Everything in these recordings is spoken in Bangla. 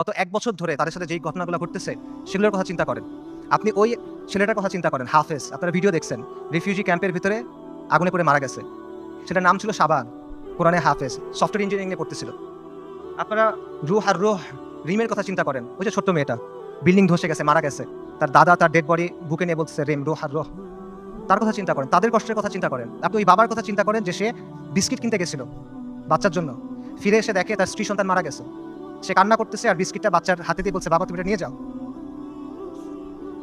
গত এক বছর ধরে তাদের সাথে যেই ঘটনাগুলো ঘটতেছে, সেগুলোর কথা চিন্তা করেন। আপনি ওই ছেলেটার কথা চিন্তা করেন, হাফেজ, আপনারা ভিডিও দেখছেন রিফিউজি ক্যাম্পের ভিতরে আগুনে পড়ে মারা গেছে। সেটার নাম ছিল সাবান, কোরআনে হাফেজ সফটওয়্যার ইঞ্জিনিয়ারিং নিয়ে পড়তেছিল। আপনারা রুহ আর রুহ রিমের কথা চিন্তা করেন, ওই যে ছোট্ট মেয়েটা বিল্ডিং ধসে গেছে, মারা গেছে। তার দাদা তার ডেড বডি বুকে নিয়ে বলতেছে, রেম, রোহ আর রোহ। তার কথা চিন্তা করেন, তাদের কষ্টের কথা চিন্তা করেন। আপনি ওই বাবার কথা চিন্তা করেন যে সে বিস্কিট কিনতে গেছিল, বাচ্চার জন্য। ফিরে এসে দেখে তার স্ত্রী সন্তান মারা গেছে। সে কান্না করতেছে আর বিস্কিটটা বাচ্চার হাতে দিয়ে বলছে বাবা তুমি এটা নিয়ে যাও।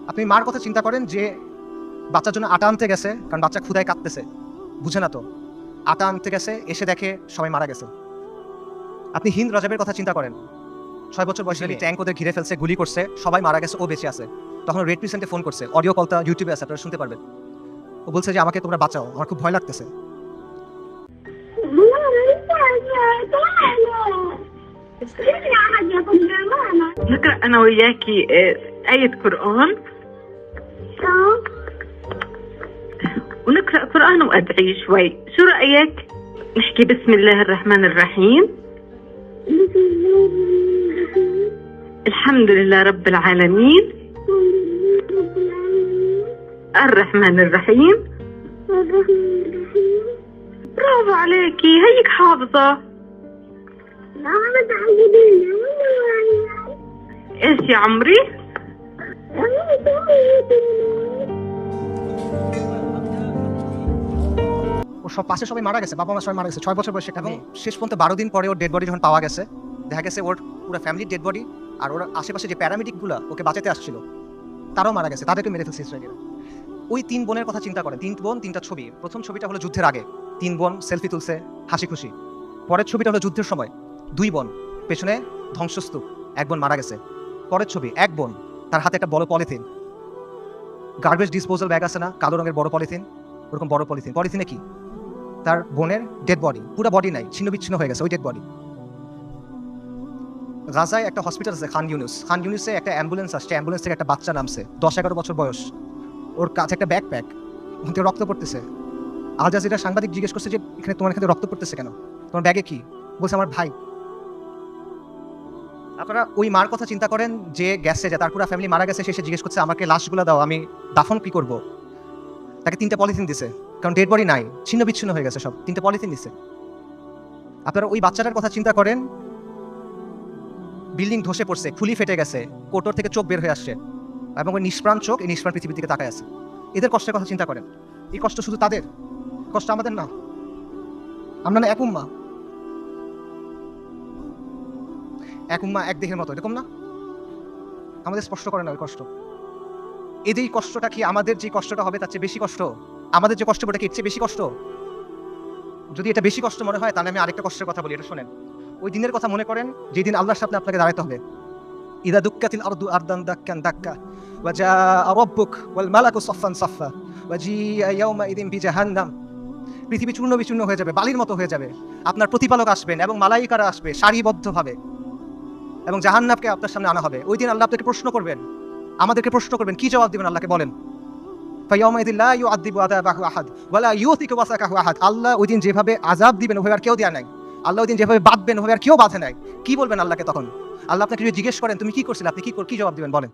আপনি মার কথা চিন্তা করেন যে বাচ্চার জন্য আটা আনতে গেছে কারণ বাচ্চা ক্ষুদায় কাঁদতেছে। বুঝে না তো। আটা আনতে গেছে এসে দেখে সবাই মারা গেছে। আপনি হিন্দ রজবের কথা চিন্তা করেন। ছয় বছর বয়সে ট্যাঙ্ক ওদের ঘিরে ফেলছে গুলি করছে সবাই মারা গেছে ও বেঁচে আছে। তখন রেড পিসেন্টে ফোন করছে অডিও কলটা ইউটিউবে আছে আপনারা শুনতে পারবেন। ও বলছে যে আমাকে তোমরা বাঁচাও আমার খুব ভয় লাগতেছে। نقرأ أنا وياكي آه، آية قرآن. ونقرأ قرآن وأدعي شوي. شو رأيك؟ نحكي بسم الله الرحمن الرحيم. الحمد لله رب العالمين. الرحمن الرحيم. برافو عليكي هيك حافظة. ايش يا عمري؟ ও সব পাশে সবাই মারা গেছে বাবা মা সবাই মারা গেছে ছয় বছর বয়সে এবং শেষ পর্যন্ত বারো দিন পরে ওর ডেড বডি যখন পাওয়া গেছে দেখা গেছে ওর পুরো ফ্যামিলির ডেড বডি আর ওর আশেপাশে যে প্যারামেডিকগুলো ওকে বাঁচাতে আসছিল তারাও মারা গেছে তাদেরকে মেরে ফেলছে ইসরায়েলের ওই তিন বোনের কথা চিন্তা করেন তিন বোন তিনটা ছবি প্রথম ছবিটা হলো যুদ্ধের আগে তিন বোন সেলফি তুলছে হাসি খুশি পরের ছবিটা হলো যুদ্ধের সময় দুই বোন। পেছনে ধ্বংসস্তূপ। এক বোন মারা গেছে। পরের ছবি, এক বোন। তার হাতে একটা বড় পলিথিন। গার্বেজ ডিসপোজাল ব্যাগ আছে না? কালো রঙের বড় পলিথিন? ওরকম বড় পলিথিন। পলিথিনে কি? তার বোনের ডেড বডি পুরো বডি নাই। ছিন্ন বিচ্ছিন্ন হয়ে গেছে ওই ডেড বডি গাজায় একটা হসপিটাল আছে, খান ইউনুস। খান ইউনুসে একটা অ্যাম্বুলেন্স আসছে। অ্যাম্বুলেন্স থেকে একটা বাচ্চা নামছে। দশ এগারো বছর বয়স। ওর কাছে একটা ব্যাকপ্যাক ওখান থেকে রক্ত পড়তেছে। আল জাজিরা সাংবাদিক জিজ্ঞেস করছে যে, এখানে তোমার এখানে রক্ত পড়তেছে কেন? তোমার ব্যাগে কি? বলছে, আমার ভাই। আপনারা ওই মার কথা চিন্তা করেন যে গেছে, যে তার ফ্যামিলি মারা গেছে, সে জিজ্ঞেস করছে, আমাকে লাশগুলো দাও, আমি দাফন কি করব? তাকে তিনটা পলিথিন দিছে, কারণ ডেড বডি নাই, ছিন্ন বিচ্ছিন্ন হয়ে গেছে সব, তিনটা পলিথিন দিছে। আপনারা ওই বাচ্চাটার কথা চিন্তা করেন বিল্ডিং ধসে পড়ছে, খুলি ফেটে গেছে, কোটর থেকে চোখ বের হয়ে আসছে, এবং ওই নিষ্প্রাণ চোখ এই নিষ্প্রাণ পৃথিবীর দিকে তাকায় আছে। এদের কষ্টের কথা চিন্তা করেন। এই কষ্ট শুধু তাদের, কষ্ট আমাদের না। আমরা না এক উম্মা। এক উম্মা এক দেহের মতো, এরকম না? আমাদের স্পষ্ট করে না ওই কষ্ট। এদের কষ্টটা কি আমাদের যে কষ্টটা হবে তার চেয়ে বেশি কষ্ট? আমাদের যে কষ্ট ওটা কি চেয়ে বেশি কষ্ট? যদি এটা বেশি কষ্ট মনে হয়, তাহলে আমি আরেকটা কষ্টের কথা বলি, এটা শোনেন। ওই দিনের কথা মনে করেন যেদিন আল্লাহর সামনে আপনাকে দাঁড়াতে হবে। ইদা দুক্কাতিল আরদু আরদান দাক্কান দাক্কা ওয়াজা রব্বুক ওয়াল মালাকু সাফফান সাফফা ওয়াজিয়া ইয়াউমা ইদিন বিজাহান্নাম পৃথিবী চূর্ণ বিচূর্ণ হয়ে যাবে, বালির মতো হয়ে যাবে। আপনার প্রতিপালক আসবেন এবং মালাইকারা আসবে সারিবদ্ধভাবে। এবং জাহান্নাবকে আপনার সামনে আনা হবে। ওই দিন আল্লাহ আপনাকে প্রশ্ন করবেন। আমাদেরকে প্রশ্ন করবেন, কি জবাব দিবেন আল্লাহকে বলেন। আল্লাহ ওই দিন যেভাবে আজাব দিবেন, ওভাবে আর কেউ দেয়া নাই। আল্লাহ ওই দিন যেভাবে বাঁধবেন, ওভাবে আর কেউ বাঁধে নাই। কি বলবেন আল্লাহকে তখন? আল্লাহ আপনাকে যদি জিজ্ঞেস করেন, তুমি কি করছিলে? আপনি কি কি জবাব দিবেন? বলেন।